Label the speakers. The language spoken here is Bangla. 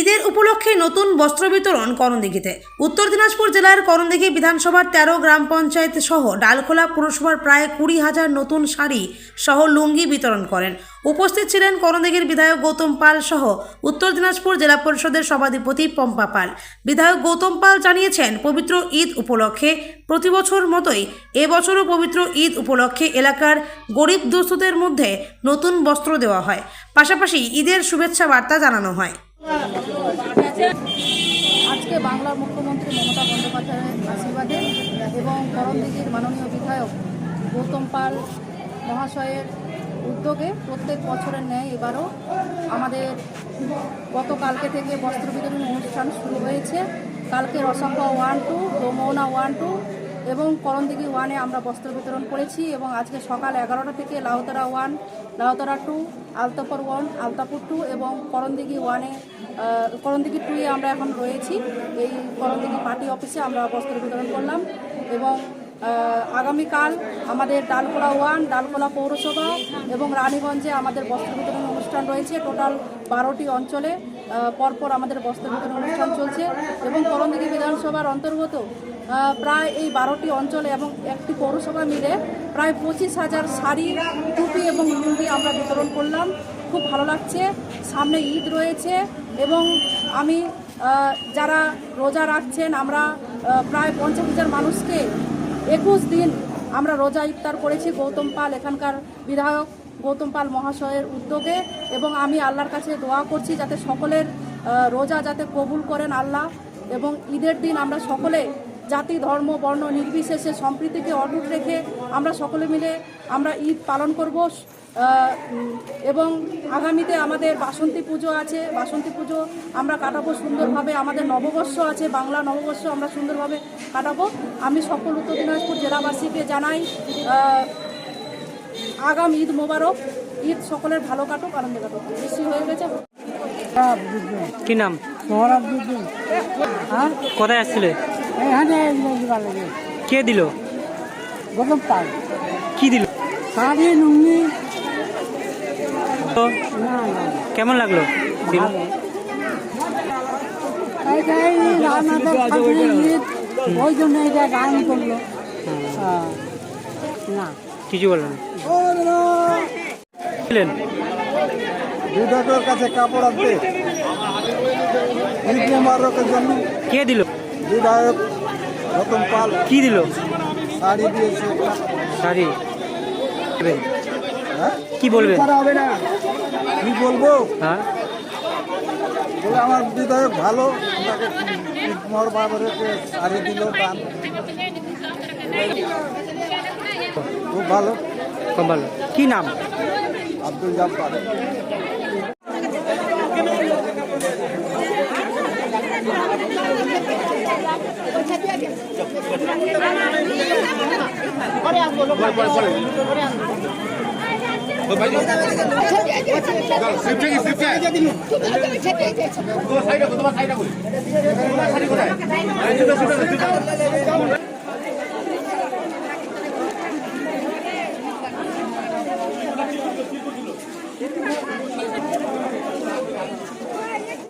Speaker 1: ঈদের উপলক্ষে নতুন বস্ত্র বিতরণ করণদিঘিতে। উত্তর দিনাজপুর জেলার করণদিঘি বিধানসভার তেরো গ্রাম পঞ্চায়েত সহ ডালখোলা পুরসভার প্রায় কুড়ি হাজার নতুন শাড়ি সহ লুঙ্গি বিতরণ করেন। উপস্থিত ছিলেন করণদিঘির বিধায়ক গৌতম পাল সহ উত্তর দিনাজপুর জেলা পরিষদের সভাধিপতি পম্পা পাল। বিধায়ক গৌতম পাল জানিয়েছেন, পবিত্র ঈদ উপলক্ষে প্রতি বছর মতোই এবছরও পবিত্র ঈদ উপলক্ষে এলাকার গরিব দুস্থদের মধ্যে নতুন বস্ত্র দেওয়া হয়। পাশাপাশি ঈদের শুভেচ্ছা বার্তা জানানো হয়।
Speaker 2: আজকে বাংলার মুখ্যমন্ত্রী মমতা বন্দ্যোপাধ্যায়ের আশীর্বাদে এবং করণদিঘির মাননীয় বিধায়ক গৌতম পাল মহাশয়ের উদ্যোগে প্রত্যেক বছরের ন্যায় এবারও আমাদের গতকালকে থেকে বস্ত্র বিতরণ অনুষ্ঠান শুরু হয়েছে। কালকে রসাম্বা one two, Domohona one two এবং করণদিঘি ওয়ানে আমরা বস্ত্র বিতরণ করেছি এবং আজকে সকাল এগারোটা থেকে Lahutara one, Lahutara two, Altapur one, Altapur two এবং করণদিঘি ওয়ানে করণদিঘি টুয়ে আমরা এখন রয়েছি। এই করণদিঘি পার্টি অফিসে আমরা বস্ত্র বিতরণ করলাম এবং আগামীকাল আমাদের ডালকোলা ওয়ান, ডালকোলা পৌরসভা এবং রানীগঞ্জে আমাদের বস্ত্র বিতরণ অনুষ্ঠান রয়েছে। টোটাল বারোটি অঞ্চলে পরপর আমাদের বস্ত্র বিতরণ অনুষ্ঠান চলছে এবং করণদিঘি বিধানসভার অন্তর্গত প্রায় এই বারোটি অঞ্চলে এবং একটি পৌরসভা মিলে প্রায় পঁচিশ হাজার শাড়ি, টুপি এবং লুঙ্গি আমরা বিতরণ করলাম। খুব ভালো লাগছে। সামনে ঈদ রয়েছে। এবং আমি যারা রোজা রাখছেন, আমরা প্রায় পঞ্চাশ হাজার মানুষকে একুশ দিন আমরা রোজা ইফতার করেছি গৌতম পাল, এখানকার বিধায়ক গৌতম পাল মহাশয়ের উদ্যোগে এবং আমি আল্লাহর কাছে দোয়া করছি যাতে সকলের রোজা যাতে কবুল করেন আল্লাহ এবং ঈদের দিন আমরা সকলে জাতি, ধর্ম, বর্ণ নির্বিশেষে সম্প্রীতিকে অটুট রেখে আমরা সকলে মিলে আমরা ঈদ পালন করব। এবং আগামীতে আমাদের বাসন্তী পুজো আছে। বাসন্তী পুজো আমরা কাটাবো সুন্দরভাবে। আমাদের নববর্ষ আছে বাংলা নববর্ষ আমরা সুন্দরভাবে কাটাবো। আমি সকল উত্তর দিনাজপুর জেলাবাসীকে জানাই আগাম ঈদ মোবারক। ঈদ সকলের ভালো কাটুক আনন্দ কাটুক। বেশি হয়ে গেছে।
Speaker 3: কি নাম?
Speaker 4: হ্যাঁ?
Speaker 3: কোথায় আসছিলে? কে দিল?
Speaker 4: গতম পাল
Speaker 3: কি দিল?
Speaker 4: শাড়ি লুঙ্গি।
Speaker 3: কেমন লাগল?
Speaker 4: ওই জন্য এটা গান করল। না
Speaker 3: কিছু বলল না দিলেন
Speaker 5: বিধায়কের কাছে কাপড় আনতে। ঈদ মোবারকের জন্য।
Speaker 3: কে দিল?
Speaker 5: বিধায়ক রতন পাল।
Speaker 3: কি দিল?
Speaker 5: শাড়ি দিয়েছে।
Speaker 3: শাড়ি। কি বলবেন? না।
Speaker 5: কি বলব
Speaker 3: হ্যাঁ।
Speaker 5: আমার বিধায়ক ভালো খুব ভালো।
Speaker 3: খুব ভালো। কি নাম?
Speaker 5: আব্দুল তোমার সাইডটা কোথায়